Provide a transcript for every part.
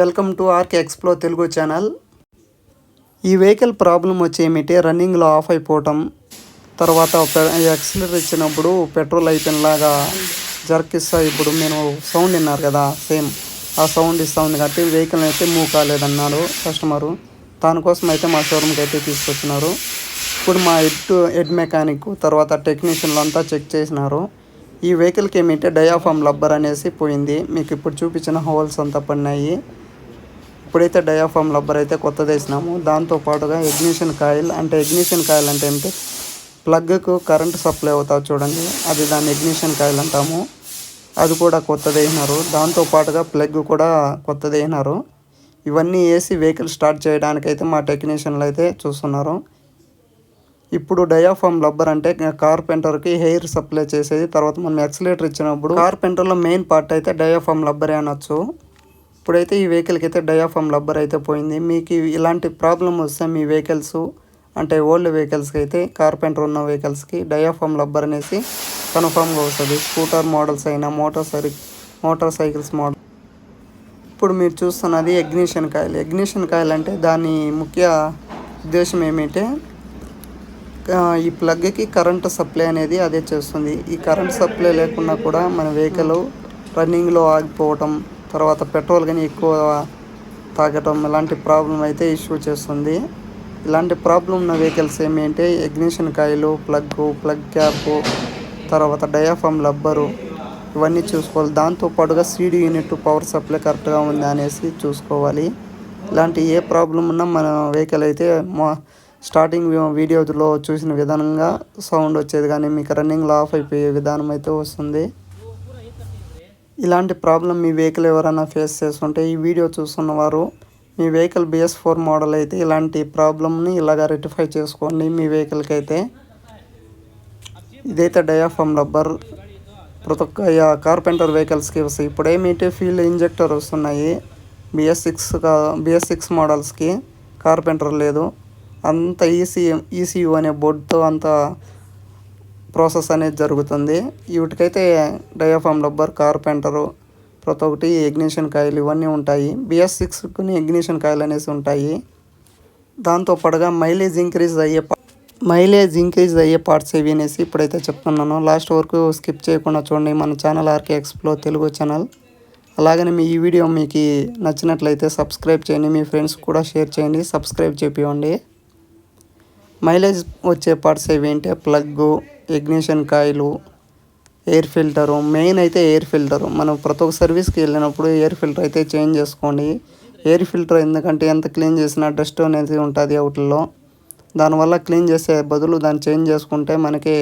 Welcome to RK explo Telugu channel. ఈ vehicle problem వచ్చి ఏమిటి? రన్నింగ్లో ఆఫ్ అయిపోవటం తర్వాత ఎక్సిలర్ ఇచ్చినప్పుడు పెట్రోల్ అయిపోయినలాగా జర్కిస్తా. ఇప్పుడు నేను సౌండ్ విన్నారు కదా సేమ్ ఆ సౌండ్ ఇస్తూ ఉంది కాబట్టి వెహికల్ అయితే మూవ్ కాలేదన్నాడు కస్టమరు. దానికోసం అయితే మా షోరూమ్కి అయితే తీసుకొచ్చినారు. ఇప్పుడు మా హెడ్ హెడ్ మెకానిక్ తర్వాత టెక్నీషియన్లు అంతా చెక్ చేసినారు. ఈ వెహికల్కి ఏమిటంటే డయాఫామ్ లబ్బర్ అనేసి పోయింది. మీకు ఇప్పుడు చూపించిన హోల్స్ అంతా పడినాయి. ఇప్పుడైతే డయాఫామ్ లబ్బర్ అయితే కొత్తది వేసినాము. దాంతో పాటుగా కాయిల్ అంటే ఎగ్నిషన్ కాయిల్ అంటే ఏంటి? ప్లగ్కు కరెంట్ సప్లై అవుతుంది చూడండి. అది దాన్ని ఎగ్నిషన్ కాయిల్ అంటాము. అది కూడా కొత్తది వేసినారు. దాంతో పాటుగా ప్లగ్ కూడా కొత్తది వేసినారు. ఇవన్నీ వేసి వెహికల్ స్టార్ట్ చేయడానికైతే మా టెక్నీషియన్లు అయితే చూస్తున్నారు. ఇప్పుడు డయాఫామ్ రబ్బర్ అంటే కార్పెంటర్కి హెయిర్ సప్లై చేసేది. తర్వాత మనం ఎక్సలేటర్ ఇచ్చినప్పుడు కార్పెంటర్లో మెయిన్ పార్ట్ అయితే డయాఫామ్ రబ్బరే అనొచ్చు. ఇప్పుడైతే ఈ వెహికల్కి అయితే డయాఫామ్ లబ్బర్ అయితే పోయింది. మీకు ఇలాంటి ప్రాబ్లం వస్తే మీ వెహికల్స్ అంటే ఓల్డ్ వెహికల్స్కి అయితే కార్పెంటర్ ఉన్న వెహికల్స్కి డయాఫామ్ లబ్బర్ అనేసి కన్ఫామ్గా వస్తుంది. స్కూటర్ మోడల్స్ అయినా మోటార్ సై మోటార్ సైకిల్స్ మోడల్. ఇప్పుడు మీరు చూస్తున్నది ఎగ్నిషన్ కాయిల్. ఎగ్నిషన్ కాయిల్ అంటే దాని ముఖ్య ఉద్దేశం ఏమిటంటే ఈ ప్లగ్కి కరెంట్ సప్లై అనేది అదే చేస్తుంది. ఈ కరెంట్ సప్లై లేకున్నా కూడా మన వెహికల్ రన్నింగ్లో ఆగిపోవటం తర్వాత పెట్రోల్ కానీ ఎక్కువ తాగటం ఇలాంటి ప్రాబ్లం అయితే ఇష్యూ చేస్తుంది. ఇలాంటి ప్రాబ్లం ఉన్న వెహికల్స్ ఏమిటంటే ignition coil plug plug cap తర్వాత డయాఫామ్ లబ్బరు ఇవన్నీ చూసుకోవాలి. దాంతో పాటుగా సీడీ యూనిట్ పవర్ సప్లై కరెక్ట్గా ఉంది అనేసి చూసుకోవాలి. ఇలాంటి ఏ ప్రాబ్లం ఉన్నా మన వెహికల్ అయితే మా స్టార్టింగ్ వీడియోలో చూసిన విధానంగా సౌండ్ వచ్చేది కానీ మీకు రన్నింగ్లో ఆఫ్ అయిపోయే విధానం అయితే వస్తుంది. ఇలాంటి ప్రాబ్లం మీ వెహికల్ ఎవరైనా ఫేస్ చేస్తుంటే ఈ వీడియో చూస్తున్నవారు మీ వెహికల్ బిఎస్ ఫోర్ మోడల్ అయితే ఇలాంటి ప్రాబ్లమ్ని ఇలాగ రెక్టిఫై చేసుకోండి మీ వెహికల్కి అయితే ఇదైతే డయాఫామ్ రబ్బర్ ప్రతి ఒక్క కార్పెంటర్ వెహికల్స్కి వస్తాయి. ఇప్పుడు ఏమిటి ఫీల్డ్ ఇంజెక్టర్ వస్తున్నాయి. బిఎస్ సిక్స్ బిఎస్ సిక్స్ మోడల్స్కి కార్పెంటర్ లేదు. అంత ఈసీ ఈసీయూ అనే బోర్డుతో అంత ప్రాసెస్ అనేది జరుగుతుంది. వీటికైతే డయాఫామ్ రబ్బర్ కార్పెంటరు ప్రతి ఒక్కటి ఇగ్నిషన్ కాయలు ఇవన్నీ ఉంటాయి. బిఎస్ సిక్స్కి ఇగ్నిషన్ కాయలు అనేసి ఉంటాయి. దాంతో పాటుగా మైలేజ్ ఇంక్రీజ్ అయ్యే మైలేజ్ ఇంక్రీజ్ అయ్యే పార్ట్స్ ఏవి అనేసి ఇప్పుడైతే చెప్తున్నాను. లాస్ట్ వరకు స్కిప్ చేయకుండా చూడండి. మన channel RK explo Telugu channel. అలాగనే మీ ఈ వీడియో మీకు నచ్చినట్లయితే సబ్స్క్రైబ్ చేయండి. మీ ఫ్రెండ్స్ కూడా షేర్ చేయండి. సబ్స్క్రైబ్ చేపివ్వండి. మైలేజ్ వచ్చే పార్ట్స్ ఏవి అంటే plug ignition coil air filter main అయితే ఎయిర్ ఫిల్టరు మనం ప్రతి ఒక్క సర్వీస్కి వెళ్ళినప్పుడు ఎయిర్ ఫిల్టర్ అయితే చేంజ్ చేసుకోండి. ఎయిర్ ఫిల్టర్ ఎందుకంటే ఎంత క్లీన్ చేసినా డస్ట్ అనేది ఉంటుంది అవుట్లో దానివల్ల క్లీన్ చేసే బదులు దాన్ని చేంజ్ చేసుకుంటే మనకి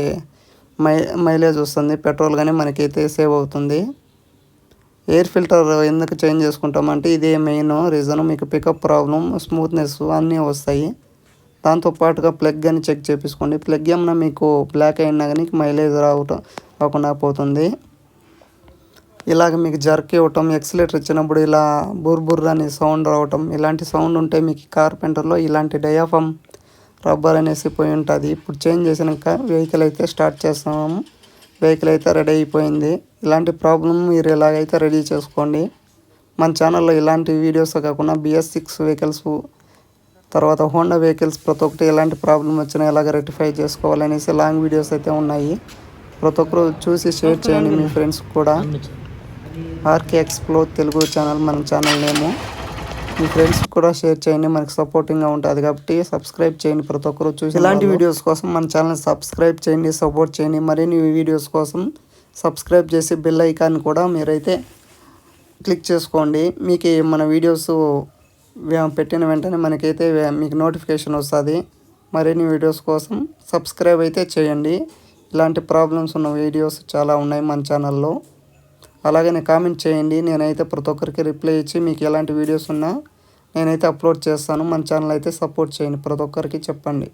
మై మైలేజ్ వస్తుంది పెట్రోల్ కానీ మనకైతే సేవ్ అవుతుంది. ఎయిర్ ఫిల్టర్ ఎందుకు చేంజ్ చేసుకుంటామంటే ఇదే మెయిన్ రీజన్ మీకు పికప్ ప్రాబ్లం స్మూత్నెస్ అన్నీ వస్తాయి. దాంతోపాటుగా ప్లగ్ అని చెక్ చేపించుకోండి ప్లగ్ ఏమన్నా మీకు బ్లాక్ అయినా కానీ మైలేజ్ రావటం రాకుండా పోతుంది. ఇలాగ మీకు జర్క్ ఇవ్వటం ఎక్సిలేటర్ ఇచ్చినప్పుడు ఇలా బుర్ బుర్ అని సౌండ్ రావటం ఇలాంటి సౌండ్ ఉంటే మీకు కార్పెంటర్లో ఇలాంటి డయాఫామ్ రబ్బర్ అనేసి పోయి ఉంటుంది. ఇప్పుడు చేంజ్ చేసినాక వెహికల్ అయితే స్టార్ట్ చేస్తున్నాము వెహికల్ అయితే రెడీ అయిపోయింది. ఇలాంటి ప్రాబ్లం మీరు ఇలాగైతే రెడీ చేసుకోండి. మన ఛానల్లో ఇలాంటి వీడియోస్ కాకుండా బిఎస్ సిక్స్ వెహికల్స్ తర్వాత హోండా వెహికల్స్ ప్రతి ఒక్కటి ఎలాంటి ప్రాబ్లం వచ్చినా ఎలాగ రెక్టిఫై చేసుకోవాలనేసి లాంగ్ వీడియోస్ అయితే ఉన్నాయి. ప్రతి ఒక్కరు చూసి షేర్ చేయండి మీ ఫ్రెండ్స్ కూడా. ఆర్కే ఎక్స్ప్లో తెలుగు ఛానల్ మన ఛానల్ నేము. మీ ఫ్రెండ్స్ కూడా షేర్ చేయండి. మనకి సపోర్టింగ్గా ఉంటుంది కాబట్టి సబ్స్క్రైబ్ చేయండి ప్రతి ఒక్కరు. చూసి ఇలాంటి వీడియోస్ కోసం మన ఛానల్ సబ్స్క్రైబ్ చేయండి సపోర్ట్ చేయండి. మరిన్ని వీడియోస్ కోసం సబ్స్క్రైబ్ చేసి బెల్ ఐకాన్ కూడా మీరైతే క్లిక్ చేసుకోండి. మీకు మన వీడియోస్ పెట్టిన వెంటనే మనకైతే మీకు నోటిఫికేషన్ వస్తుంది. మరిన్ని వీడియోస్ కోసం సబ్స్క్రైబ్ అయితే చేయండి. ఇలాంటి ప్రాబ్లమ్స్ ఉన్న వీడియోస్ చాలా ఉన్నాయి మన ఛానల్లో. అలాగే కామెంట్ చేయండి. నేనైతే ప్రతి ఒక్కరికి రిప్లై ఇచ్చి మీకు ఎలాంటి వీడియోస్ ఉన్నా నేనైతే అప్లోడ్ చేస్తాను. మన ఛానల్ అయితే సపోర్ట్ చేయండి. ప్రతి ఒక్కరికి చెప్పండి.